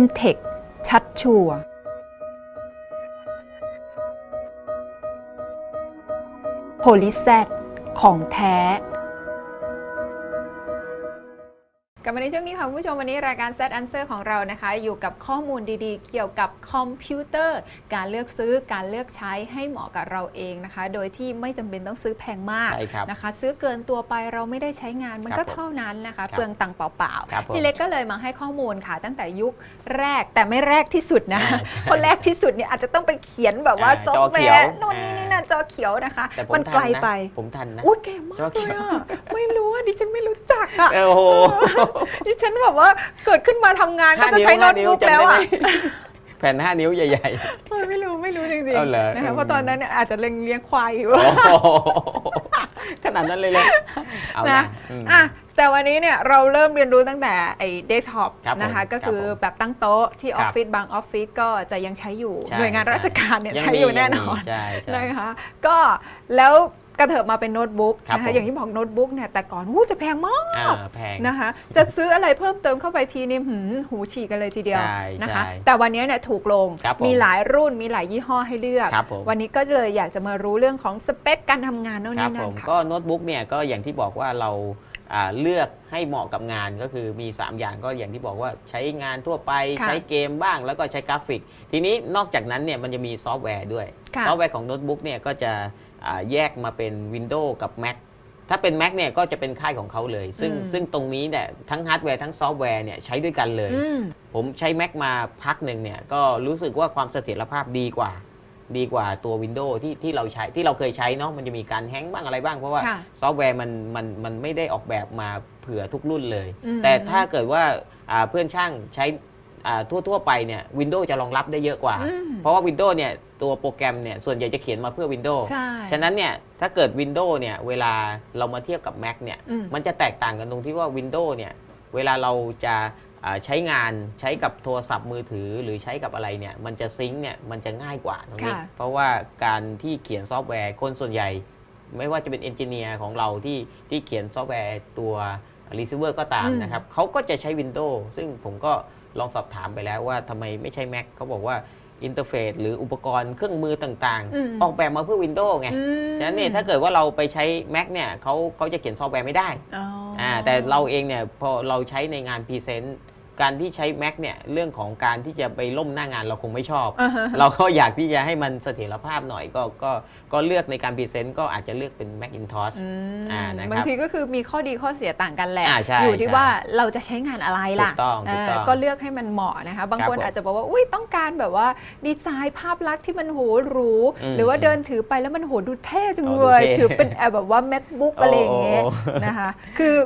M-Tech ชัดชัวร์โพลิแซดของแท้ กลับมาในช่วงนี้ค่ะคุณผู้ชมวันนี้รายการ Set Answer ของเรานะคะ อยู่กับข้อมูลดีๆ เกี่ยวกับคอมพิวเตอร์ การเลือกซื้อการเลือกใช้ให้เหมาะกับเราเองนะคะ โดยที่ไม่จำเป็นต้องซื้อแพงมากใช่ครับนะคะ ซื้อเกินตัวไปเราไม่ได้ใช้งานมันครับก็ผมเท่านั้นนะคะครับเปลืองตังค์เปล่าครับผมๆพี่เล็กก็เลยมาให้ข้อมูลค่ะ ตั้งแต่ยุคแรกแต่ไม่แรกที่สุดนะอ่าใช่เพราะแรกที่สุดเนี่ยอาจจะต้องไปเขียนแบบว่าอ่าซอฟต์แวจอเขียวร์โน่นนี่นี่นั่นจอเขียวนะคะแต่ผมมันทัไกลนะไปผมทันนะอุ้ยแก่มากจอเขีเลยยวอะไม่รู้อะดิฉันไม่รู้จักอะโอ้โหดิฉันแบบว่าเกิดขึ้นมาทำงานก็จะใช้โน้ตบุ๊กจำแล้วได้ไหมอะแผ่นห้านิ้วใหญ่ เออไม่รู้ไม่รู้จริงเอาเหรอๆนะคะอืมเพราะตอนนั้นเนี่ยอาจจะเลี้ยงเลี้ยงควายอยู่ ๆโอ้โหขนาดนั้นเลยเลยเอานะนะอืม อะแต่วันนี้เนี่ยเราเริ่มเรียนรู้ตั้งแต่ไอ้เดสก์ท็อปครับผมนะคะก็คือครับผมแบบตั้งโต๊ะที่อครัอบฟฟิศบางออฟฟิศก็จะยังใช้อยู่ ใช่หน่วยงานราชการเนี่ยงใช้มีอยู่แน่นงอมีนใช่ใช่ นะคะก็แล้ว กระเถิบมาเป็นโน้ตบุ๊กครับนะผคะมอย่างที่บอกโน้ตบุ๊กเนี่ยแต่ก่อนหูจะแพงมากอ่าแพง นะคะ จะซื้ออะไรเพิ่มเติมเข้าไปทีนี่หืมหูฉีกกันเลยทีเดียวใช่นะคะ ใช่แต่วันนี้เนี่ยถูกลงครับผมมีหลายรุ่นมีหลายยี่ห้อให้เลือก ครับผม วันนี้ก็เลยอยากจะมารู้เรื่องของสเปคการทำงานโน่นครับนี่ผนั่นมค่ะ ก็โน้ตบุ๊กเนี่ยก็อย่างที่บอกว่าเราอ่าเลือกให้เหมาะกับงานก็คือมี 3 อย่างก็อย่างที่บอกว่าใช้งานทั่วไปค่ะใช้เกมบ้างแล้วก็ใช้กราฟิก ทีนี้นอกจากนั้นเนี่ยมันจะมีซอฟต์แวร์ด้วย ค่ะ ซอฟต์แวร์ของโน้ตบุ๊กเนี่ยก็จะอ่า แยกมาเป็น Windows กับ Mac ถ้าเป็น Mac เนี่ยก็จะเป็นค่ายของเขาเลย ซึ่งอืม ซึ่งตรงนี้เนี่ยทั้งฮาร์ดแวร์ทั้งซอฟต์แวร์เนี่ยใช้ด้วยกันเลย อืม ผมใช้ Mac มาพักหนึ่งเนี่ยก็รู้สึกว่าความเสถียรภาพดีกว่า ดีกว่าตัว Windows ที่ที่เราใช้ที่เราเคยใช้เนาะมันจะมีการแฮงก์บ้างอะไรบ้าง เพราะว่าค่ะซอฟต์แวร์มันมันมันไม่ได้ออกแบบมาเผื่อทุกรุ่นเลย อืม แต่ถ้าเกิดว่าอ่าเพื่อนช่างใช้อ่าทั่ว ๆ ไปเนี่ย Windows จะรองรับได้เยอะกว่า อืม เพราะว่า Windows เนี่ย ตัวโปรแกรมเนี่ยส่วนใหญ่จะเขียนมาเพื่อ Windows ใช่ ฉะนั้นเนี่ยถ้าเกิด Windows เนี่ยเวลาเรามาเทียบกับ Mac เนี่ยอืม มันจะแตกต่างกันตรงที่ว่า Windows เนี่ยเวลาเราจะอ่าใช้งานใช้กับโทรศัพท์มือถือหรือใช้กับอะไรเนี่ยมันจะซิงค์เนี่ยมันจะง่ายกว่าตรงนี้ ค่ะ เพราะว่าการที่เขียนซอฟต์แวร์คนส่วนใหญ่ ไม่ว่าจะเป็นเอนจิเนียร์ของเราที่ที่เขียนซอฟต์แวร์ตัว Receiver ก็ตามอืม นะครับเขาก็จะใช้ Windows ซึ่งผมก็ลองสอบถามไปแล้วว่าทำไมไม่ใช่ Mac เขาบอกว่า อินเทอร์เฟซหรืออุปกรณ์เครื่องมือต่างอืมๆออกแบบมาเพื่อ Windows ไงอืมฉะนั้นเนี่ยถ้าเกิดว่าเราไปใช้ Mac เนี่ยเขาเขาจะเขียนซอฟต์แวร์ไม่ได้อ๋อออ่าแต่เราเองเนี่ยพอเราใช้ในงานพรีเซนต์ การที่ใช้ Mac เนี่ยเรื่องของการที่จะไปล่มหน้างานเราคงไม่ชอบอ่าฮะเราก็อยากที่จะให้มันเสถียรภาพหน่อยก็ก็ก็เลือกในการพรีเซนต์ก็อาจจะเลือกเป็น Macintosh อืมอ่านะครับบางทีก็คือมีข้อดีข้อเสียต่างกันแหละอ่าใช่อยู่ที่ใช่ว่าเราจะใช้งานอะไรล่ะถูกต้องถูกต้องเก็เลือกให้มันเหมาะนะคะ บางครับคนผมอาจจะบอกว่าอุ้ยต้องการแบบว่าดีไซน์ภาพลักษณ์ที่มันโหหรูอืมหรือว่าเดินถือไปแล้วมันโหดูเท่จังโอ้เลยดูเท่ถือเป็นแอบแบบว่า macbook อะไรอย่างเงี้ยโอ้นะคะคือ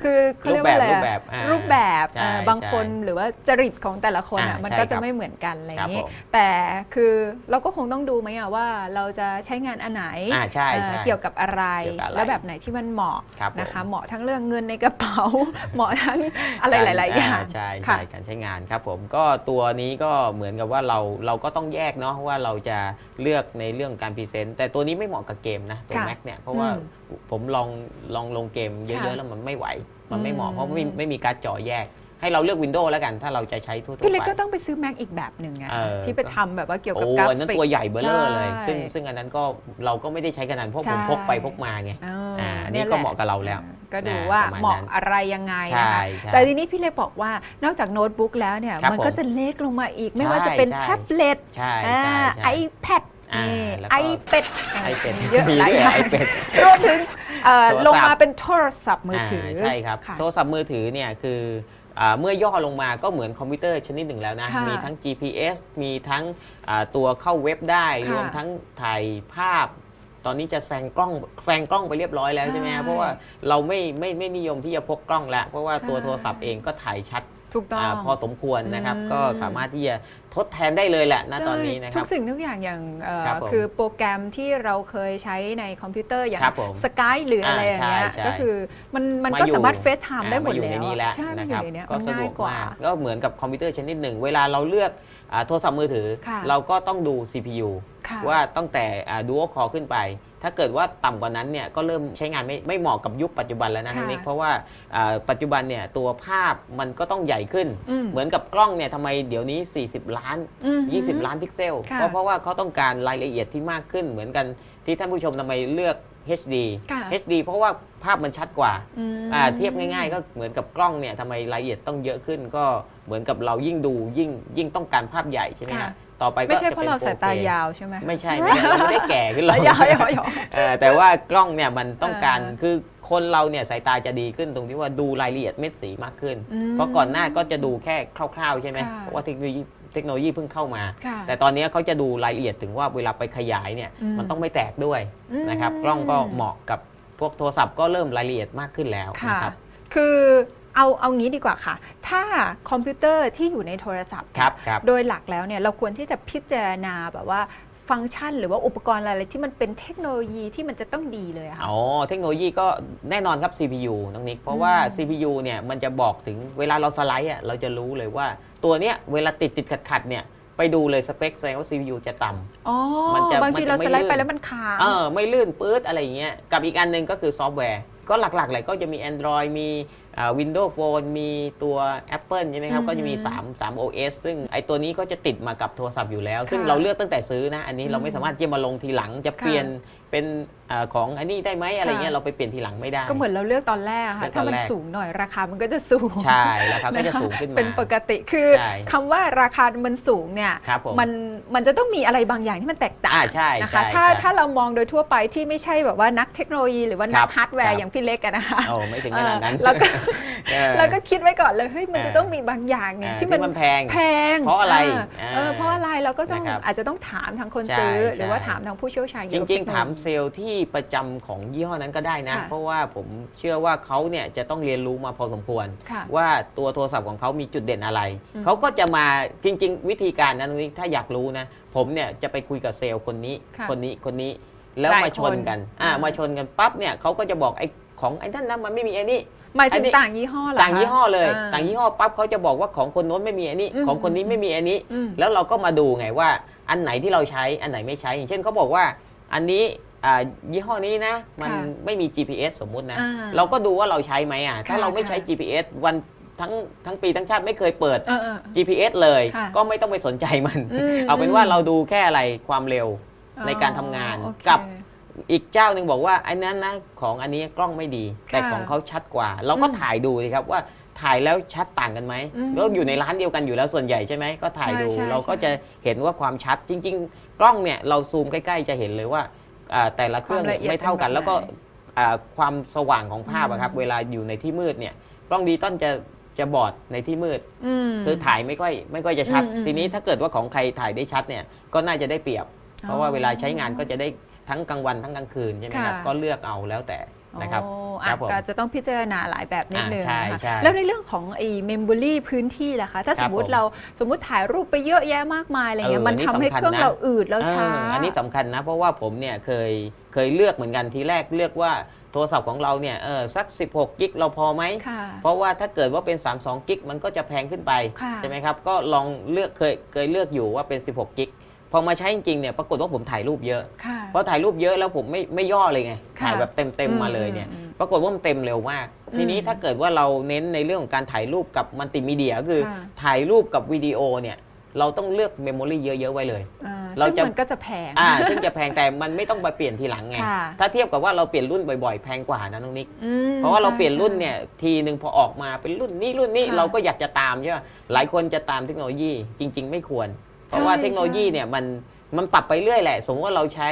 คือเขาเรียกว่าอะไรรูปอะแบบอ่ารูปแบบใช่อ่าบางคนใช่หรือว่าจริตของแต่ละคนอะอ่ามันใช่ก็จะครับไม่เหมือนกันอะไรอย่างนี้ครับผมแต่คือเราก็คงต้องดูไหมอะว่าเราจะใช้งานอันไหนอ่าใช่เอ่อใช่เกี่ยวกับอะไรเกี่ยวกับอะไร แล้วแบบไหนที่มันเหมาะครับผมนะคะเหมาะทั้งเรื่องเงินในกระเป๋า เหมาะทั้งอะไรหลาย ๆ อย่างใช่ค่ะใช่การใช้งานครับผมก็ตัวนี้ก็เหมือนกับว่าเราเราก็ต้องแยกเนาะว่าเราจะเลือกในเรื่องการพรีเซนต์แต่ตัวนี้ไม่เหมาะกับเกมนะตัวค่ะ Mac เนี่ยเพราะว่าอืมผมลองลองลงเกมเยค่ะอะ ๆ แล้วมันไม่ไหว มันไม่เหมาะอืมเพราะไม่ไม่มีการ์ดจอแยก ให้เราเลือก Windows แล้วกัน ถ้าเราจะใช้ทั่วๆพี่เล็กไปก็ต้องไปซื้อ Mac อีกแบบหนึ่งอะเออ ที่ไปทำแบบว่าเกี่ยวโอ้กับกราอันนั้นฟิกตัวใหญ่เบ้อเลอเลยใช่ซึ่งซึ่งอันนั้นก็เราก็ไม่ได้ใช้กันนานเพราะผมใช่ พกไปพกมาไงอ่าอ่าอันนี้ยแหก็ละเหมาะกับเราแล้ว ก็ดูอ่าว่าประมาณเหมาะนั้นอะไรยังไงใช่นะคะ ใช่ แต่ทีนี้พี่เล็กบอกว่านอกจากโน้ตบุ๊กแล้วเนี่ย ครับมันก็ผมจะเล็กลงมาอีก ไม่ใช่ว่าจะเป็นใช่ แท็บเล็ตใช่อ่าใช่ใช่ ไอแพดอ่านี่แล้วก็ ไอเป็ดไอเป็ดเยอะมีหลายด้วยอย่างไอเป็ด รวมถึง เอ่อโทรศัพท์ ลงมาเป็นโทรศัพท์มือถือใช่ครับ ค่ะ โทรศัพท์มือถือเนี่ยคืออาเมื่อย่อลงมาก็เหมือนคอมพิวเตอร์ชนิดหนึ่งแล้วนะ ค่ะมีทั้ง GPS มีทั้งอ่าตัวเข้าเว็บได้ ค่ะรวมทั้งถ่ายภาพ ตอนนี้จะแซงกล้องแซงกล้องไปเรียบร้อยแล้วใช่ใช่ไหมครับเพราะว่าเราไม่ไม่ไม่นิยมที่จะพกกล้องแล้ว เพราะว่าใช่ตัวโทรศัพท์เองก็ถ่ายชัด ถูกต้องอาพอสมควรนะครับ อืม ก็สามารถที่จะทดแทนได้เลยแหละณตอนนี้นะคทุรับ กสิ่งทุกอย่างอย่างเอ่อครับผมคือโปรแกรมที่เราเคยใช้ในคอมพิวเตอร์อย่างครับผมสกายหรืออะไรอย่างเงี้ยอ่าใช่ใช่ ก็คือมันมันมาก็อยู่สามารถเฟซไทม์ได้หมดอ่าอยู่แล้ในวนี้แล้วใช่มันนะอครัยู่บในเนี้ยก็มันสะดง่ายวกกว่า มากก็เหมือนกับคอมพิวเตอร์ชนิดหนึ่ง เวลาเราเลือกอาโทรศัพท์มือถือ ค่ะ เราก็ต้องดู CPU ค่ะ ว่าตั้งแต่ดูโอคอขึ้นไป ถ้าเกิดว่าต่ำกว่านั้นเนี่ยก็เริ่มใช้งานไม่ไม่เหมาะกับยุคปัจจุบันแล้วนะค่ะน้องนิกเพราะว่าอ่าปัจจุบันเนี่ยตัวภาพมันก็ต้องใหญ่ขึ้น อืม เหมือนกับกล้องเนี่ยทำไมเดี๋ยวนี้ 40 ล้าน อืม 20 ล้านพิกเซลค่ะเพราะเพราะว่าเขาต้องการรายละเอียดที่มากขึ้น เหมือนกันที่ท่านผู้ชมทำไมเลือก HD ค่ะ HD เพราะว่าภาพมันชัดกว่า อืม อ่าเทียบง่ายๆ ก็เหมือนกับกล้องเนี่ยทำไมรายละเอียดต้องเยอะขึ้น ก็เหมือนกับเรายิ่งดูยิ่งยิ่งต้องการภาพใหญ่ใช่ไหมค่ะฮะ ต่อไปก็ไม่ใช่จะเพราะป็นเราสายตา 4K ยาวใช่ไหมไม่ใช่ไม่ใช่เราไม่ได้แก่ขึ้นหรอกยาวยาวยาวเออแต่ว่ากล้องเนี่ยมันต้องการเออคือคนเราเนี่ยสายตาจะดีขึ้นตรงที่ว่าดูรายละเอียดเม็ดสีมากขึ้นอืมเพราะก่อนหน้าก็จะดูแค่คร่าวๆใช่ไหมค่ะเพราะว่าเทคโนโลยีเทคโนโลยีเพิ่งเข้ามาค่ะแต่ตอนนี้เขาจะดูรายละเอียดถึงว่าเวลาไปขยายเนี่ยอืมมันต้องไม่แตกด้วยอืมนะครับกล้องก็เหมาะกับพวกโทรศัพท์ก็เริ่มรายละเอียดมากขึ้นแล้วค่ะนะครับคือ เอาเอางี้ดีกว่าค่ะ ถ้าคอมพิวเตอร์ที่อยู่ในโทรศัพท์ ครับครับโดยหลักแล้วเนี่ยเราควรที่จะพิจารณาแบบว่าฟังก์ชัน หรือว่าอุปกรณ์อะไรที่มันเป็นเทคโนโลยีที่มันจะต้องดีเลยอะค่ะ อ๋อเทคโนโลยีก็แน่นอนครับ CPU น้องนิกเพราะว่า อืม CPU เนี่ยมันจะบอกถึงเวลาเราสไลด์อะเราจะรู้เลยว่า ตัวเนี้ยเวลาติดติดขัดขัดๆเนี่ยไปดูเลยสเปคแสดงว่า CPU จะต่ำ อ๋อ มันจะบางทีมันจะเราไม่สไลด์ไปลื่นแล้วมันค้าง เออไม่ลื่นปื๊ดอะไรอย่างเงี้ยกับอีกอันหนึ่งก็คือซอฟต์แวร์ ก็หลักๆเลยก็จะมี Android มีอ่า Windows Phone มีตัว Apple ใช่ไหมครับอืมก็จะมี 3 3 OS ซึ่งไอตัวนี้ก็จะติดมากับโทรศัพท์อยู่แล้ว ซึ่งค่ะเราเลือกตั้งแต่ซื้อนะ อันนี้เราอืมไม่สามารถที่จะมาลงทีหลังจะเปลี่ยนเป็นอาของอันนี้ได้ไหมอะไรเงี้ยค่ะเราไปเปลี่ยนทีหลังไม่ได้ ก็เหมือนเราเลือกตอนแรกอะเลืค่ะอกตถ้าอนมันแรกสูงหน่อยราคามันก็จะสูง ใช่แล้วครับก็จะนคสูงขึ้นมา เป็นปกติคือใช่คำว่าราคามันสูงเนี่ยครับผมมันมันจะต้องมีอะไรบางอย่างที่มันแตกต่างอ่าใช่นะใช่คะถ้าใช่ถ้าเรามองโดยทั่วไปที่ไม่ใช่แบบว่านักเทคโนโลยีหรือว่านัครักบฮาร์ดแวครัร์บอย่างพี่เล็กอะนะคะโอ้ไม่ถึงขนาดนั้นเออแล้วก็เออเราก็คิดไว้ก่อนเลยเฮ้ยมันเออจะต้องมีบางอย่างเนี่ยอ่าที่ที่มันมันแพงแพงเพราะอะไรเออเพราะอะไรเราก็ต้องนะครับอาจจะต้องถามทางคนใช่ซื้อ หรือว่าใช่ถามทางผู้เชี่ยวชาญจเกี่ยวกับริงเทคโนโลยีๆถามเซลล์ที่ประจำของยี่ห้อนั้นก็ได้นะค่ะเพราะว่าผมเชื่อว่าเขาเนี่ยจะต้องเรียนรู้มาพอสมควรค่ะว่าตัวโทรศัพท์ของเขามีจุดเด่นอะไรอืมเขาก็จะมาจริง ๆ วิธีการนั้นนี้ถ้าอยากรู้นะ ผมเนี่ยจะไปคุยกับเซลล์คนนี้ค่ะคนนี้คนนี้แล้วหลายมาชนกันคนอ่าอ่ามมาชนกันปั๊บเนี่ยเขาก็จะบอกไอ้ของไอ้นั่นนะมันไม่มีไอ้นี่ หมายถึอันงนี้ต่างยี่ห้อเหรอต่างยี่ห้อเลยาต่างยี่ห้อปั๊บเขาจะบอกว่าของคนโน้นไม่มีไอ้นี่อืมของคนนี้ไม่มีไอ้นี้อืมแล้วเราก็มาดูไงว่า อันไหนที่เราใช้อันไหนไม่ใช้ อย่างเช่นเขาบอกว่า อันนี้อ่ายี่ห้อนี้นะ มันค่ะไม่มี GPS สมมุตินะอ่าเราก็ดูว่าเราใช้ไหมอะถ้าค่ะเราไม่ใช้ค่ะ GPS วันทั้งทั้งปีทั้งชาติไม่เคยเปิดเออเออ GPS เลยค่ะก็ไม่ต้องไปสนใจมันอืมเอาเป็นว่าเราดูแค่อะไรความเร็วในการทำงานอ๋อโอเคกับ อีกเจ้าหนึ่งบอกว่าไอ้นั้นนะของอันนี้กล้องไม่ดี แต่ค่ะของเขาชัดกว่า เราก็อืมถ่ายดูสิครับว่าถ่ายแล้วชัดต่างกันไหมอืมก็อยู่ในร้านเดียวกันอยู่แล้วส่วนใหญ่ใช่ไหมก็ถ่ายดู ใช่ใช่เราก็ใช่จะเห็นว่าความชัดจริง ๆ กล้องเนี่ยเราซูมใกล้ ๆ จะเห็นเลยว่าอ่าแต่ละเครื่องเนี่ยความละเอียดไม่เท่ากัน เป็นแบบแล้วก็ไหนอ่าความสว่างของภาพอะครับ อืม เวลาอยู่ในที่มืดเนี่ยกล้องดิจิตอลจะจะบอดในที่มืด อืม คือถ่ายไม่ค่อยไม่ค่อยจะชัด อืมอืมทีนี้ถ้าเกิดว่าของใครถ่ายได้ชัดเนี่ยก็น่าจะได้เปรียบ เพราะว่าเวลาใช้งานก็จะได้ ทั้งกลางวันทั้งกลางคืนใช่ไหมครับค่ะก็เลือกเอาแล้วแต่นะครับโอ้ครัอะบผมก็จะต้องพิจารณาหลายแบบนิดนึงอ่าใช่นะคะใช่แล้วในเรื่องของไอ้เมมโมรี่พื้นที่ล่ะคะถ้าคสรัมบมติผมเราสมมติถ่ายรูปไปเยอะแยะมากมายอะไรเงี้ยเออมันอันนี้ทำให้สำคัญเครื่องนะเราอืดแล้วช้าเอออันนี้สำคัญนะ เพราะว่าผมเนี่ยเคยเคยเลือกเหมือนกันทีแรกเลือกว่าโทรศัพท์ของเราเนี่ยเออสัก 16 กิกเราพอไหมค่ะเพราะว่าถ้าเกิดว่าเป็น 32 กิกมันก็จะแพงขึ้นไปค่ะใช่ไหมครับ ก็ลองเลือกเคยเคยเลือกอยู่ว่าเป็น 16 กิก พอมาใช้จริงๆเนี่ยปรากฏว่าผมถ่ายรูปเยอะ ค่ะ เพราะถ่ายรูปเยอะแล้วผมไม่ไม่ย่อเลยไงค่ะถ่ายแบบเต็มๆมาเลยเนี่ยอืมปรากฏว่ามันเต็มเร็วมาก อืมทีนี้ถ้าเกิดว่าเราเน้นในเรื่องของการถ่ายรูปกับมัลติมีเดียก็คือค่ะ ถ่ายรูปกับวิดีโอเนี่ยเราต้องเลือกเมมโมรีเยอะๆไว้เลย อ่าเราซึ่งจะ มันก็จะแพง อ่าซึ่งจะแพงแต่มันไม่ต้องไปเปลี่ยนทีหลังไง ค่ะ ถ้าเทียบกับว่าเราเปลี่ยนรุ่นบ่อยๆ แพงกว่านะน้องนิก อืมเพราะว่าเราใช่เปลี่ยนรุ่นใช่เนี่ยทีหนึ่งพอออกมาเป็นรุ่นนี้รุ่นนี้ค่ะ เราก็อยากจะตามใช่ไหมหลายคนจะตามเทคโนโลยีจริง ๆ ไม่ควร เพราะว่าใช่เทคโนโลยีใช่เนี่ยมันมันปรับไปเรื่อยแหละ สมมติว่าเราใช้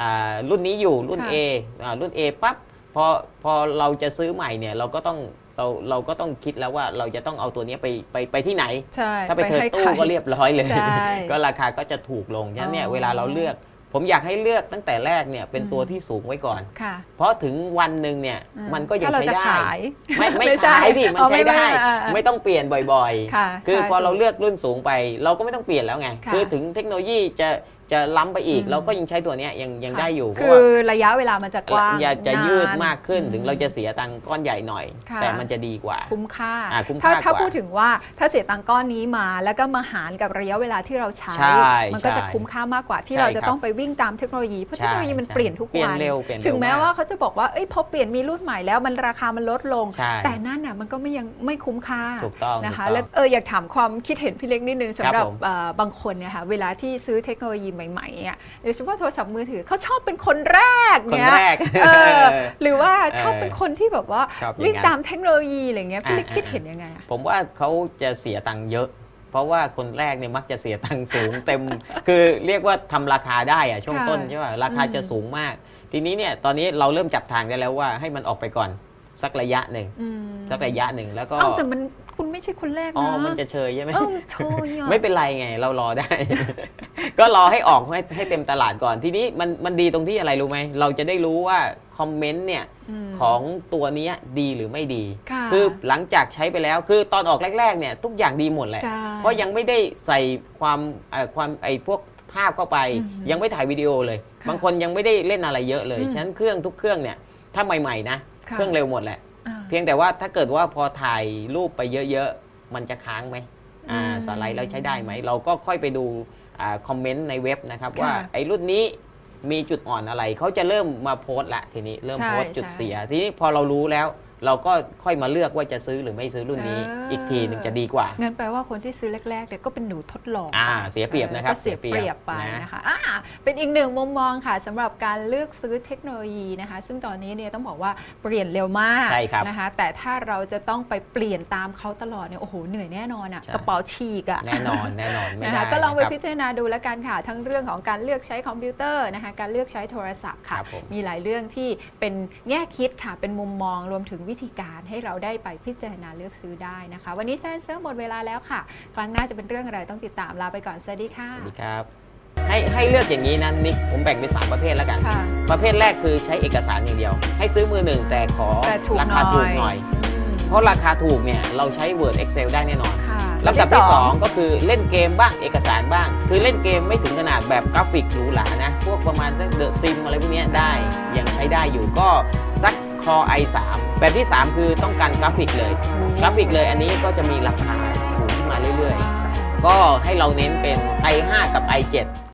อ่ารุ่นนี้อยู่รุ่นค่ะ A อ่ารุ่น A ปั๊บพอพอเราจะซื้อใหม่เนี่ยเราก็ต้องเราเราก็ต้องคิดแล้วว่าเราจะต้องเอาตัวเนี้ยไปไปไปที่ไหนใช่ถ้าไปเทิร์นให้ตู้ใครก็เรียบร้อยเลยใช่ก็ราคาก็จะถูกลงฉะนั้นเนี่ยอ๋อเวลาเราเลือก ผมอยากให้เลือกตั้งแต่แรกเนี่ยเป็นอืมตัวที่สูงไว้ก่อน ค่ะ เพราะถึงวันหนึ่งเนี่ยอืมันก็ยังถ้าเราใช้จะได้ขายไม่ไม่ไม่ใช่ขายดิมันอ๋อใช้ไม่ได้ไม่อ่าอ่าไม่ต้องเปลี่ยนบ่อยค่ะๆคือใช่พอเราถูกเลือกรุ่นสูงไป เราก็ไม่ต้องเปลี่ยนแล้วไงค่ะคือถึงเทคโนโลยีจะ จะล้ำไปอีกอืมเราก็ยังใช้ตัวเนี้ยยังยังค่ะได้อยู่เพคืราะว่าอระยะเวลามันจะกว้างอย่าจะนนยืดมากขึ้นอืมถึงเราจะเสียตังค์ก้อนใหญ่หน่อยค่ะแต่มันจะดีกว่า คุ้มค่าอ่าคุ้มถ้าค่ากว่าถ้าพูดถึงว่าถ้าเสียตังค์ก้อนนี้มา แล้วก็มาหารกับระยะเวลาที่เราใช้ใช่มันก็จะใช่คุ้มค่ามากกว่าที่ใช่เราจะครับต้องไปวิ่งตามเทคโนโลยีเพราะเทคโนโลยีมันใช่เปลี่ยนทุกเปลี่ยนวันเร็วเปลี่ยนเร็วถึงแม้มากว่าเขาจะบอกว่าเอ้ยพอเปลี่ยนมีรุ่นใหม่แล้วมันราคามันลดลงใช่แต่นั่นน่ะมันก็ไม่ยังไม่คุ้มค่าถูกต้องนะคะถูกต้องแล้วเอออยากถามความคิดเห็นพี่เล็กนิดนึงสำหรับผมเอ่อบางคนเนี่ยค่ะเวลาที่ซื้อเทคโนโลยีใหม่ๆเนี่ยโดยเฉพาะโทรศัพท์มือถือเขาชอบเป็นคนแรกคนเนี่ยแรก เออหรือว่าชอบเป็นคนที่แบบว่าชอบอย่างนั้นวิ่งตามเทคโนโลยีอะไรเงี้ยพี่เล็กอ่าคิดเห็นยังไงอะผมว่าเขาจะเสียตังค์เยอะ เพราะว่าคนแรกเนี่ยมักจะเสียตังค์สูงเต็ม คือเรียกว่าทำราคาได้อะช่วงค่ะต้นใช่ป่ะราคาอืม จะสูงมาก ทีนี้เนี่ยตอนนี้เราเริ่มจับทางได้แล้วว่าให้มันออกไปก่อนสักระยะหนึ่งอืมสักระยะหนึ่งแล้วก็ เอ้าแต่มัน คุณไม่ใช่คนแรกอ๋อ นะ มันจะเชยใช่ไหม เอ้าโชยอะ ไม่เป็นไรไง เรารอได้ ก็รอให้ออกให้ให้เต็มตลาดก่อน ทีนี้มันมันดีตรงที่อะไรรู้ไหม เราจะได้รู้ว่าคอมเมนต์เนี่ยม ของตัวเนี้ยดีหรือไม่ดีค่ะคือหลังจากใช้ไปแล้ว คือตอนออกแรก ๆ เนี่ยทุกอย่างดีหมดแหละ ใช่เพราะยังไม่ได้ใส่ความเอ่อความไอ้พวกภาพเข้าไป อือหือยังไม่ถ่ายวิดีโอเลย ค่ะบางคนยังไม่ได้เล่นอะไรเยอะเลย อืมฉะนั้นเครื่องทุกเครื่องเนี่ย ถ้าใหม่ๆนะ ค่ะ เครื่องเร็วหมดแหละอ่า เพียงแต่ว่าถ้าเกิดว่าพอถ่ายรูปไปเยอะๆ มันจะค้างไหมอ่าอืมสไลด์แล้วใช้ได้ไหม เราก็ค่อยไปดูอ่าคอมเมนต์ในเว็บนะครับค่ะว่าไอ้รุ่นนี้มีจุดอ่อนอะไร เขาจะเริ่มมาโพสต์ละทีนี้เริ่มใช่โพสต์จุดใช่เสีย ทีนี้พอเรารู้แล้ว เราก็ค่อยมาเลือกว่าจะซื้อหรือไม่ซื้อรุ่นนี้เอออีอีกทีหนึ่งจะดีกว่า งั้นแปลว่าคนที่ซื้อแรกๆเนี่ยก็เป็นหนูทดลองอ่าเสียเปรียบนะครับก็เสียเปรียบไปเสียเปรียบนะ นะคะอ่าเป็นอีกหนึ่งมุมมองค่ะสำหรับการเลือกซื้อเทคโนโลยีนะคะ ซึ่งตอนนี้เนี่ยต้องบอกว่าเปลี่ยนเร็วมากใช่ครับนะคะ แต่ถ้าเราจะต้องไปเปลี่ยนตามเขาตลอดเนี่ยโอ้โหเหนื่อยแน่นอนอะใช่ กระเป๋าฉีกอะแน่นอนแน่นอนไม่นะได้คะก็ลองไปนะครับพิจารณาดูแล้วกันค่ะ ทั้งเรื่องของการเลือกใช้คอมพิวเตอร์นะคะการเลือกใช้โทรศัพท์คค่ะรับผมมีหลายเรื่องที่เป็นแง่คิดค่ะ เป็นมุมมองรวมถึงวิธีการให้เราได้ไปพิจารณาเลือกซื้อได้นะคะ วันนี้แซนเซอร์หมดเวลาแล้วค่ะ ครั้งหน้าจะเป็นเรื่องอะไรต้องติดตามลาไปก่อนสวัสดีค่ะ สวัสดีครับ ให้ให้เลือกอย่างนี้นะนิกผมแบ่งเป็นสามประเภทแล้วกัน ค่ะ ประเภทแรกคือใช้เอกสารอย่างเดียว ให้ซื้อมือหนึ่งแต่ขอแต่ถูกราหน่คาอยถูกหน่อย อืมเพราะราคาถูกเนี่ยเราใช้ Word Excel ได้แน่นอน ค่ะลำดับที่ 2 ก็คือเล่นเกมบ้างเอกสารบ้าง คือเล่นเกมไม่ถึงขนาดแบบกราฟิกหรูหรานะ พวกประมาณเดอะซิมอะไรพวกเนี้ยได้ยังใช้ได้อยู่ก็สัก Core i3 แบบที่ 3 คือต้องการกราฟิกเลย กราฟิกเลยอันนี้ก็จะมีราคาสูงขึ้นมาเรื่อยๆ ก็ให้เราเน้นเป็น i5 กับ i7